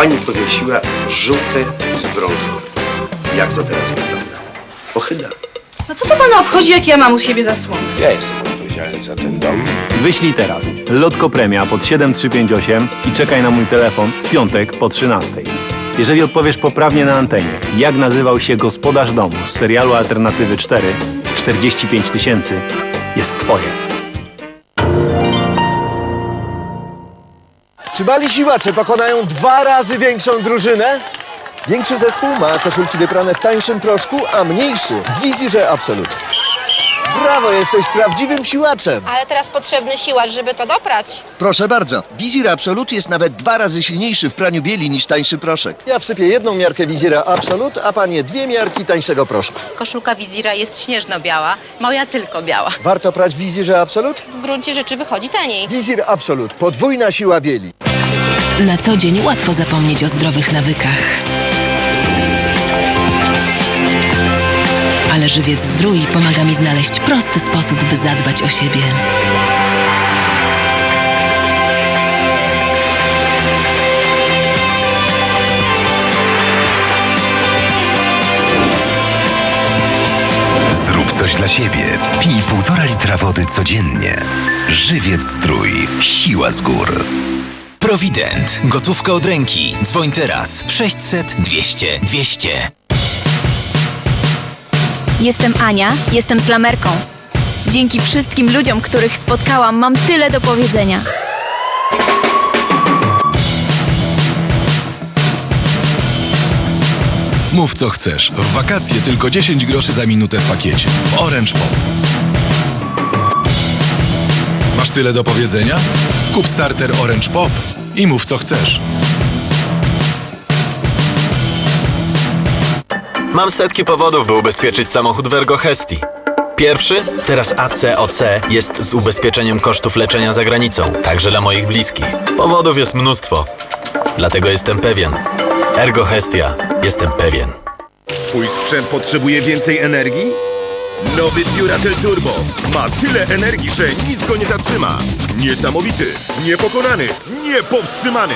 pani powiesiła żółte z brązem. Jak to teraz wygląda? Ochyda. No co to pana obchodzi, jak ja mam u siebie zasłonę? Ja jestem odpowiedzialny za ten dom. Wyślij teraz Lotko Premia pod 7358 i czekaj na mój telefon w piątek po 13. Jeżeli odpowiesz poprawnie na antenie, jak nazywał się gospodarz domu z serialu Alternatywy 4, 45 tysięcy jest twoje. Czy mali siłacze pokonają dwa razy większą drużynę? Większy zespół ma koszulki wyprane w tańszym proszku, a mniejszy w Wizirze Absolut. Brawo, jesteś prawdziwym siłaczem! Ale teraz potrzebny siłacz, żeby to doprać. Proszę bardzo, Wizir Absolut jest nawet dwa razy silniejszy w praniu bieli niż tańszy proszek. Ja wsypię jedną miarkę Wizira Absolut, a panie dwie miarki tańszego proszku. Koszulka wizira jest śnieżno-biała, moja tylko biała. Warto prać w Wizirze Absolut? W gruncie rzeczy wychodzi taniej. Wizir Absolut, podwójna siła bieli. Na co dzień łatwo zapomnieć o zdrowych nawykach. Ale żywiec zdrój pomaga mi znaleźć prosty sposób, by zadbać o siebie. Zrób coś dla siebie. Pij półtora litra wody codziennie. Żywiec Zdrój. Siła z gór. Provident. Gotówka od ręki. Dzwoń teraz. 600 200 200. Jestem Ania, jestem slamerką. Dzięki wszystkim ludziom, których spotkałam, mam tyle do powiedzenia. Mów co chcesz. W wakacje tylko 10 groszy za minutę w pakiecie. W Orange Pop. Masz tyle do powiedzenia? Kup starter Orange Pop i mów co chcesz. Mam setki powodów, by ubezpieczyć samochód w Ergo Hesti. Pierwszy, teraz ACOC jest z ubezpieczeniem kosztów leczenia za granicą, także dla moich bliskich. Powodów jest mnóstwo. Dlatego jestem pewien. Ergo Hestia. Jestem pewien. Twój sprzęt potrzebuje więcej energii? Nowy Duracell Turbo ma tyle energii, że nic go nie zatrzyma. Niesamowity, niepokonany, niepowstrzymany.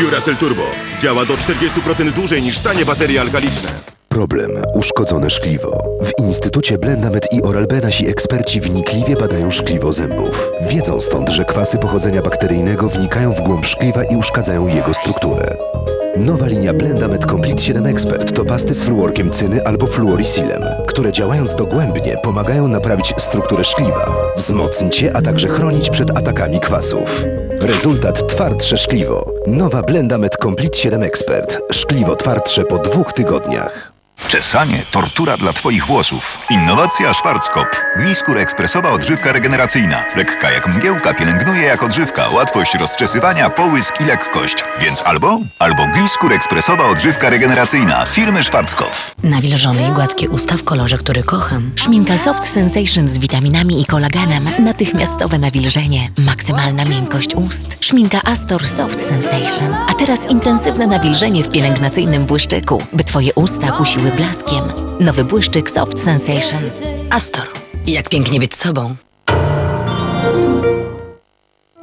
Duracell Turbo działa do 40% dłużej niż tanie baterie alkaliczne. Problem uszkodzone szkliwo. W Instytucie Blendamet i Oral-B nasi eksperci wnikliwie badają szkliwo zębów. Wiedzą stąd, że kwasy pochodzenia bakteryjnego wnikają w głąb szkliwa i uszkadzają jego strukturę. Nowa linia Blendamet Complete 7 Expert to pasty z fluorkiem cyny albo fluorisilem, które działając dogłębnie pomagają naprawić strukturę szkliwa, wzmocnić je, a także chronić przed atakami kwasów. Rezultat twardsze szkliwo. Nowa Blendamet Complete 7 Expert. Szkliwo twardsze po dwóch tygodniach. Czesanie tortura dla Twoich włosów. Innowacja Schwarzkopf. Gliskur ekspresowa odżywka regeneracyjna. Lekka jak mgiełka, pielęgnuje jak odżywka. Łatwość rozczesywania, połysk i lekkość. Więc albo, albo Gliskur ekspresowa odżywka regeneracyjna firmy Schwarzkopf. Nawilżone i gładkie usta w kolorze, który kocham. Szminka Soft Sensation z witaminami i kolagenem. Natychmiastowe nawilżenie. Maksymalna miękkość ust. Szminka Astor Soft Sensation. A teraz intensywne nawilżenie w pielęgnacyjnym błyszczyku, by Twoje usta kusiły blaskiem. Nowy błyszczyk Soft Sensation. Astor. Jak pięknie być sobą.